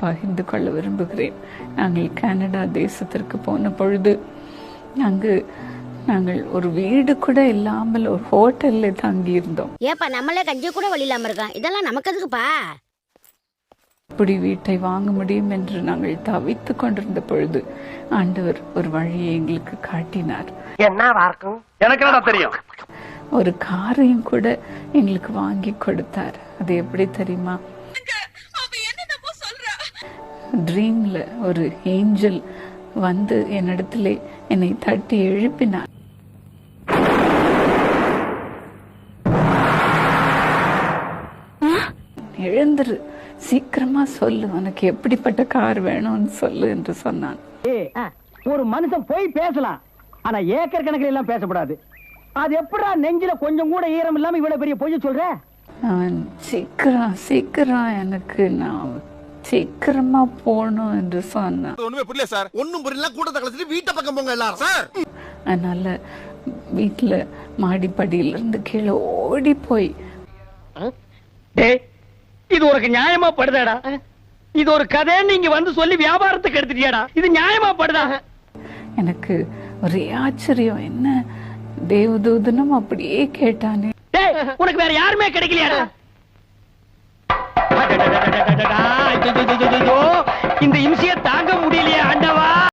பகிர்ந்து கொள்ள விரும்புகிறேன். நாங்கள் கனடா தேசத்திற்கு போன பொழுது அங்கு நாங்கள் ஒரு வீடு கூட இல்லாமல் ஒரு ஹோட்டல்ல தங்கியிருந்தோம். ஏப்பா நம்மளே கஞ்சி கூட வழி இல்லாம இருக்கோம் இதெல்லாம் நமக்கு எதுக்குப்பா? இப்படி வீட்டை வாங்க முடியும் என்று நாங்கள் தவித்துக் கொண்டிருந்த பொழுது ஆண்டவர் ஒரு வழியை எங்களுக்கு காட்டினார். எனக்கு என்னடா தெரியும்? ஒரு காரையும் கூட எங்களுக்கு வாங்கி கொடுத்தார். அது எப்படி தெரியுமா? ட்ரீம்ல ஒரு ஏஞ்சல் வந்து என்னிடத்துல என்னை தட்டி எழுப்பினார். எழுந்துரு சீக்கிரமா சொல்லு உனக்கு எப்படிப்பட்ட கார் வேணும்னு சொல்லு என்று சொன்னான். ஒரு மனுஷன் போய் பேசலாம் ஆனா ஏக்கர் கணக்கில் எல்லாம் பேசக்கூடாது அது எப்படா நெஞ்சில கொஞ்சம் கூட ஈரம் இல்லாம இவ்வளவு பெரிய பொய்ய சொல்ற? சீக்கிரம் சீக்கிரம் எனக்கு நான் சீக்கிரமா போகணும் என்று சொன்னான். ஒண்ணுமே புரியல சார். ஒண்ணும் புரியல கூட்டத்தை கலந்துட்டு வீட்டை பக்கம் போங்க எல்லாரும் சார். அதனால வீட்டுல மாடிப்படியில இருந்து கீழே ஓடி போய். டேய் இது உனக்கு நியாயமா படுதாடா? இது ஒரு கதை நீங்க வந்து சொல்லி வியாபாரத்துக்கு எடுத்துட்டியாடா? இது நியாயமா படுதா? எனக்கு ஒரே ஆச்சரியம் என்ன? தேவதூதனும் அப்படியே கேட்டானே. டேய் உனக்கு வேற யாருமே கிடைக்கலையாடா?